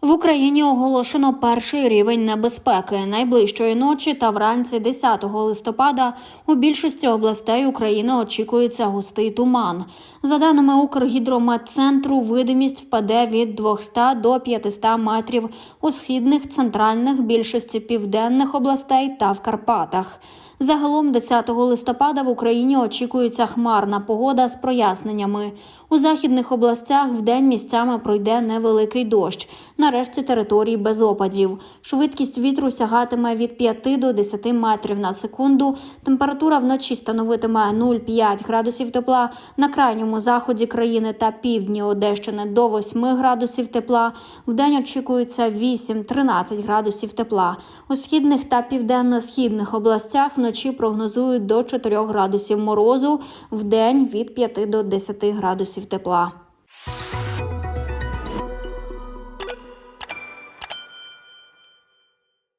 В Україні оголошено перший рівень небезпеки. Найближчої ночі та вранці 10 листопада у більшості областей України очікується густий туман. За даними Укргідрометцентру, видимість впаде від 200 до 500 метрів у східних, центральних, більшості південних областей та в Карпатах. Загалом 10 листопада в Україні очікується хмарна погода з проясненнями. У західних областях вдень місцями пройде невеликий дощ. На решті територій без опадів. Швидкість вітру сягатиме від 5 до 10 метрів на секунду. Температура вночі становитиме 0,5 градусів тепла. На крайньому заході країни та півдні Одещини до 8 градусів тепла. Вдень очікується 8-13 градусів тепла. У східних та південно-східних областях вночі прогнозують до 4 градусів морозу, в день від 5 до 10 градусів тепла.